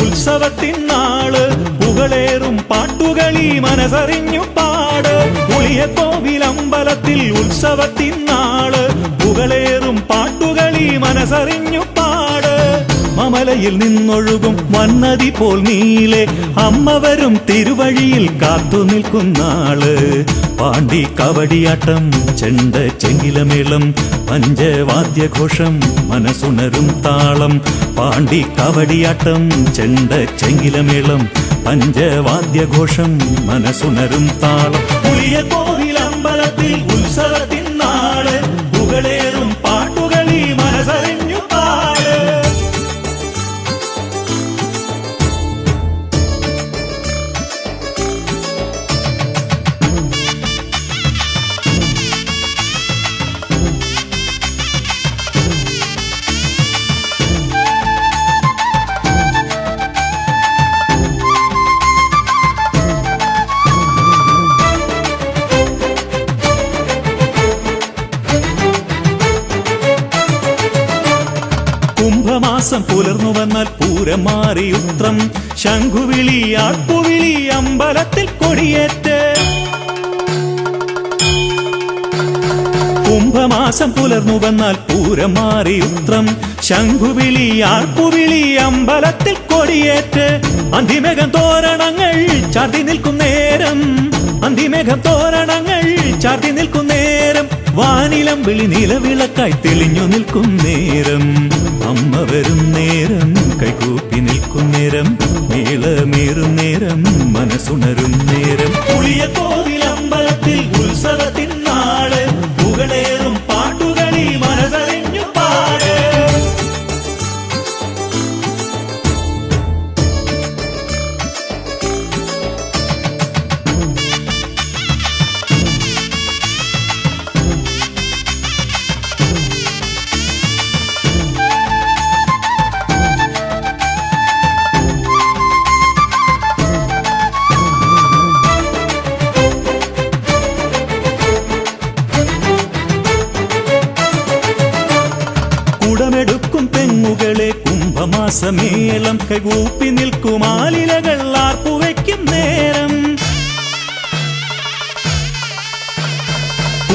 ഉത്സവത്തിൻ നാൾ പുകളേറും പാട്ടുകളി മനസ്സറിഞ്ഞു പാട്. പുളിയക്കോവിലമ്പലത്തിൽ ഉത്സവത്തിൻ നാൾ പുകളേറും പാട്ടുകളി മനസ്സറിഞ്ഞു പാട്. മമലയിൽ നിന്നൊഴുകും വന്നതി പോൽ നീലെ അമ്മവരും തിരുവഴിയിൽ കാത്തു നിൽക്കുന്നാൾ പാണ്ടി കവടിയാട്ടം ചെണ്ട ചെങ്കിലമേളം പഞ്ചവാദ്യഘോഷം മനസ്സുണരും താളം. പാണ്ടി കവടിയാട്ടം ചെണ്ട ചെങ്കിലമേളം പഞ്ചവാദ്യഘോഷം മനസ്സുണരും താളം. പുളിയ കോവിലമ്പലത്തിൽ ഉത്സവത്തിൻ നാൾ പുകളേറും പാട്ടുകളി കുംഭമാസം പുലർന്നു വന്നാൽ പൂരം മാറി ഉത്രം. ശംഖുവിളി ആട്ടുവിളി അമ്പലത്തിൽ കൊടിയേറ്റ്. കുംഭമാസം പുലർന്നു വന്നാൽ പൂരം മാറി ഉത്രം. ശംഖുവിളി ആർപ്പുവിളി അമ്പലത്തിൽ കൊടിയേറ്റ്. അന്തിമേഘം തോരണങ്ങൾ ചാർത്തി നിൽക്കും നേരം. അന്തിമേഘം തോരണങ്ങൾ വിളി നിലവിളക്കായി തെളിഞ്ഞു നിൽക്കും നേരം. അമ്മ വരും നേരം കൈകൂപ്പി നിൽക്കും നേരം മേളമേറും നേരം മനസ്സുണരും നേരം. പുളിയ കോവിൽ അമ്പലത്തിൽ നാൾ കുംഭമാസമേളം കൈകൂപ്പി നിൽക്കുമാലിലകൾ ആർപ്പുവയ്ക്കും നേരം.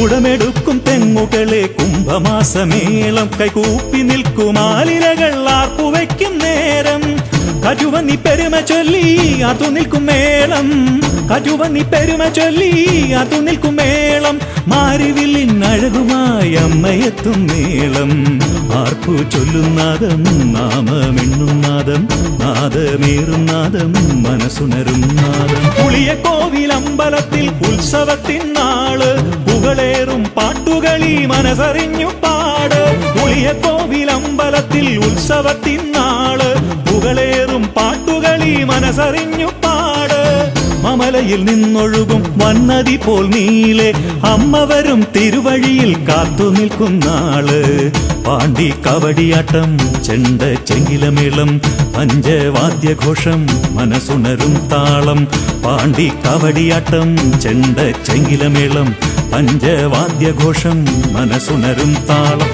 ഉടമെടുക്കും തെങ്ങുകളെ കുംഭമാസമേളം കൈകൂപ്പി നിൽക്കുമാലിലകൾ ആർപ്പുവയ്ക്കും നേരം. കജുവന്നി പെരുമ ചൊല്ലി അതു നിൽക്കും മേളം. കജുവന്നി പെരുമ ചൊല്ലി അതു നിൽക്കും അമ്മയെത്തും നീളം. ആർപ്പു ചൊല്ലുന്നാദം നാമമെണ്ണുന്നാദം നാദമേറുന്നാദം മനസ്സുണരും നാദം. പുളിയ കോവിലമ്പലത്തിൽ ഉത്സവത്തിൻ നാൾ പുകളേറും പാട്ടുകളി മനസ്സറിഞ്ഞു പാട്. പുളിയ കോവിലമ്പലത്തിൽ ഉത്സവത്തിൻ നാൾ പുകളേറും പാട്ടുകളി മനസ്സറിഞ്ഞു പാട്. മമലയിൽ നിന്നൊഴുകും വന്നതി പോൽ നീലെ. അമ്മവരും തിരുവഴിയിൽ കാത്തു നിൽക്കുന്നാൾ പാണ്ടി കവടിയാട്ടം ചെണ്ട ചെങ്കിലമേളം പഞ്ചവാദ്യഘോഷം മനസ്സുണരും താളം. പാണ്ടി കവടിയാട്ടം ചെണ്ട ചെങ്കിലമേളം പഞ്ചവാദ്യഘോഷം മനസ്സുണരും താളം.